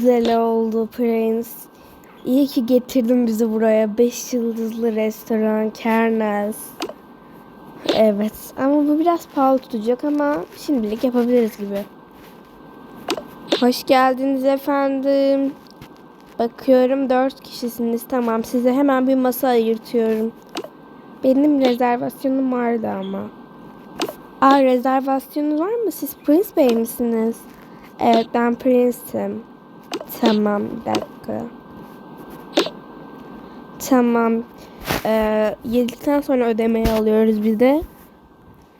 güzel oldu Prince. İyi ki getirdin bizi buraya. Beş yıldızlı restoran, Kernes. Evet ama bu biraz pahalı tutacak ama şimdilik yapabiliriz gibi. Hoş geldiniz efendim. Bakıyorum dört kişisiniz. Tamam size hemen bir masa ayırtıyorum. Benim rezervasyonum vardı ama. Aa rezervasyonunuz var mı? Siz Prince Bey misiniz? Evet ben Prince'im. Tamam dakika. Tamam. Ee, yedikten sonra ödemeyi alıyoruz bir de.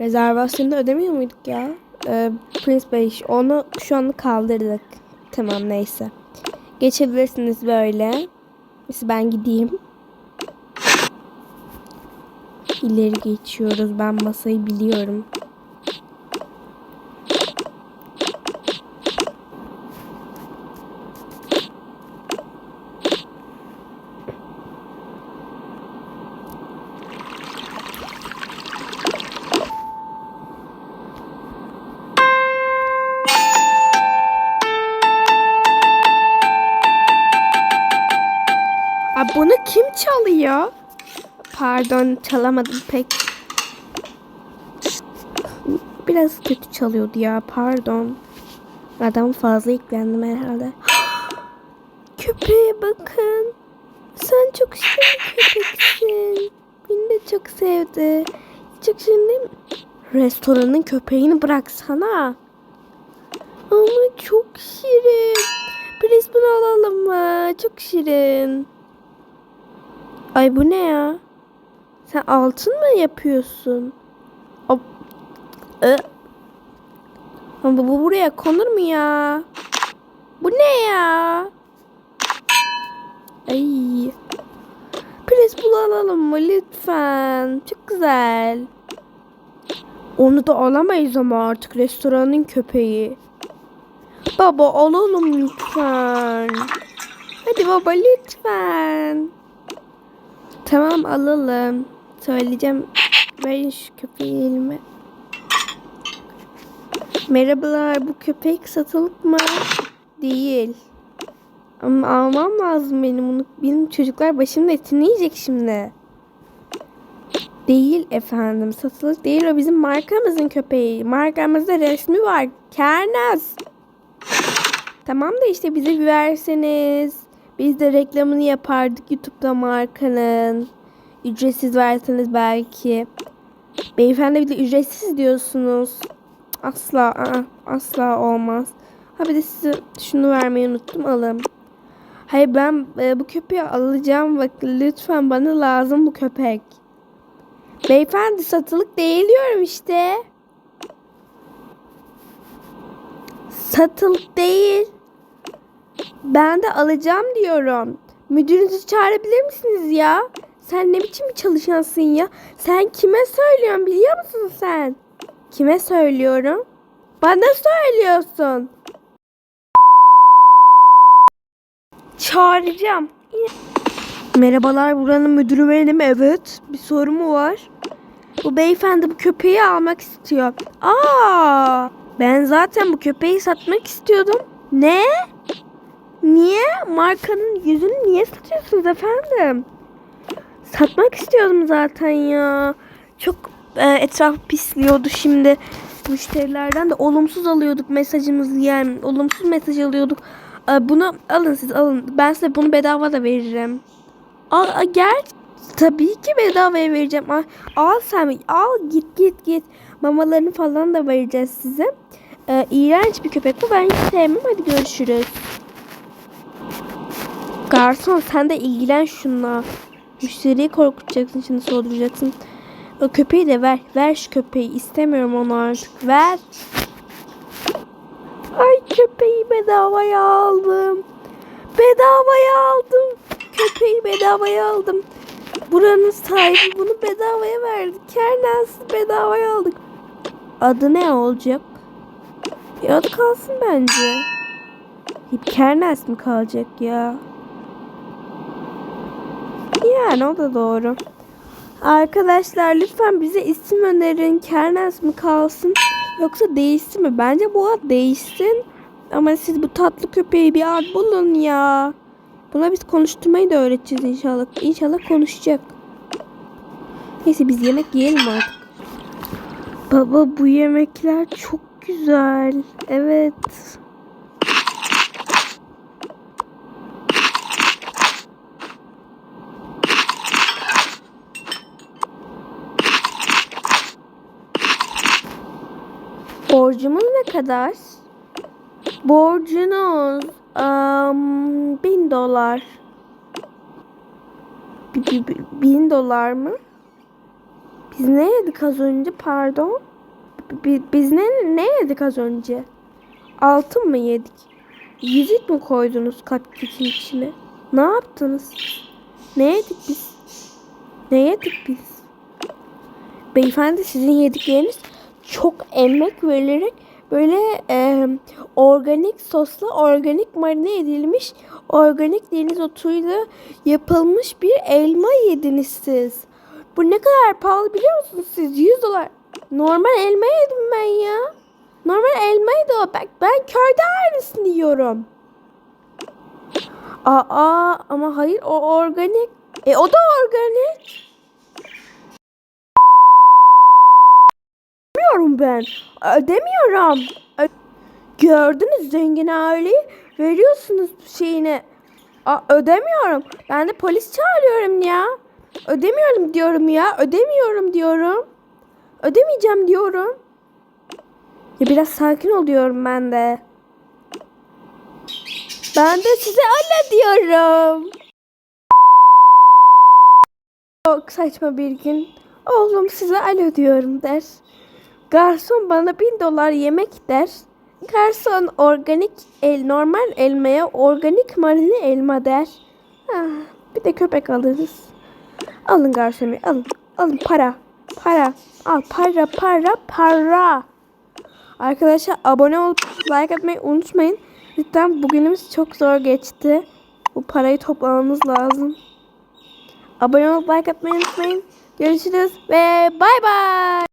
Rezervasyonda ödemiyor muyduk ya? Ee, Prince Bey onu şu anda kaldırdık. Tamam neyse. Geçebilirsiniz böyle. Neyse ben gideyim. İleri geçiyoruz. Ben masayı biliyorum. Bunu kim çalıyor? Pardon çalamadım pek. Biraz kötü çalıyordu ya pardon. Adam fazla yüklendim herhalde. Köpeğe bakın. Sen çok şirin köpeksin. Beni de çok sevdi. Çok şirin? Restoranın köpeğini bıraksana. Ama çok şirin. Biz bunu alalım mı? Çok şirin. Ay bu ne ya? Sen altın mı yapıyorsun? Hop. Ama bu, bu buraya konur mu ya? Bu ne ya? Ay. Pres bunu alalım mı lütfen? Çok güzel. Onu da alamayız ama artık restoranın köpeği. Baba alalım lütfen. Hadi baba lütfen. Tamam alalım. Söyleyeceğim. Verin şu köpeği elime. Merhabalar bu köpek satılık mı? Değil. Ama almam lazım benim bunu. Benim çocuklar başımın etini yiyecek şimdi. Değil efendim. Satılık değil o bizim markamızın köpeği. Markamızda resmi var. Kernas. Tamam da işte bize verseniz. Biz de reklamını yapardık YouTube'da markanın. Ücretsiz verseniz belki. Beyefendi bir de ücretsiz diyorsunuz. Asla asla olmaz. Ha bir de size şunu vermeyi unuttum alın. Hayır ben e, bu köpeği alacağım. Bak lütfen bana lazım bu köpek. Beyefendi satılık değil diyorum işte. Satılık değil. Ben de alacağım diyorum. Müdürünüzü çağırabilir misiniz ya? Sen ne biçim bir çalışansın ya? Sen kime söylüyorsun biliyor musun sen? Kime söylüyorum? Bana söylüyorsun. Çağıracağım. Merhabalar buranın müdürü benim evet. Bir soru mu var? Bu beyefendi bu köpeği almak istiyor. Aa, ben zaten bu köpeği satmak istiyordum. Ne? Niye? Markanın yüzünü niye satıyorsunuz efendim? Satmak istiyordum zaten ya. Çok e, etraf pisliyordu şimdi. Müşterilerden de olumsuz alıyorduk mesajımızı yani. Olumsuz mesaj alıyorduk. E, bunu alın siz alın. Ben size bunu bedava da veririm. Al, gel. Tabii ki bedavaya vereceğim. Al, al sen al git git git. Mamalarını falan da vereceğiz size. E, iğrenç bir köpek bu. Ben hiç sevmem. Hadi görüşürüz. Garson sen de ilgilen şunla. Müşteriyi korkutacaksın şimdi soğuduracaksın. O köpeği de ver. Ver şu köpeği. İstemiyorum onu artık. Ver. Ay köpeği bedavaya aldım. Bedavaya aldım. Köpeği bedavaya aldım. Buranın sahibi bunu bedavaya verdi. Kernas bedavaya aldık. Adı ne olacak? Bir adı kalsın bence. Kernas mı kalacak ya? Yani o da doğru. Arkadaşlar lütfen bize isim önerin. Kernes mi kalsın yoksa değişsin mi? Bence bu ad değişsin. Ama siz bu tatlı köpeği bir ad bulun ya. Buna biz konuşturmayı da öğreteceğiz inşallah. İnşallah konuşacak. Neyse biz yemek yiyelim artık. Baba bu yemekler çok güzel. Evet. Borcumuz ne kadar? Borcunuz am, bin dolar. Bi- Bin dolar mı? Biz ne yedik az önce pardon? Bi- Biz ne, ne yedik az önce? Altın mı yedik? Yüzük mü koydunuz cupcake'in içine? Ne yaptınız? Ne yedik biz? Ne yedik biz? Beyefendi sizin yedikleriniz çok emek verilerek böyle e, organik sosla organik marine edilmiş organik deniz otuyla yapılmış bir elma yediniz siz. Bu ne kadar pahalı biliyor musunuz siz? 100 dolar. Normal elma yedim ben ya. Normal elmaydı o. Ben, ben köyde aynısını yiyorum. Aa ama hayır o organik. E o da organik. Ödemiyorum ben. Ödemiyorum. Ö- Gördünüz zengin aileyi veriyorsunuz şeyine. Aa, ödemiyorum. Ben de polis çağırıyorum ya. Ödemiyorum diyorum ya. Ödemiyorum diyorum. Ödemeyeceğim diyorum. Ya biraz sakin ol diyorum ben de. Ben de size öyle diyorum. Çok saçma bir gün. Oğlum size alo diyorum der. Garson bana bin dolar yemek der. Garson organik el normal elmaya organik marine elma der. Ah, bir de köpek alırız. Alın garson bey alın. Alın para. Para. Al para para para. Arkadaşlar abone olup like atmayı unutmayın. Cidden bugünümüz çok zor geçti. Bu parayı toplamamız lazım. Abone olup like atmayı unutmayın. Görüşürüz ve bay bay.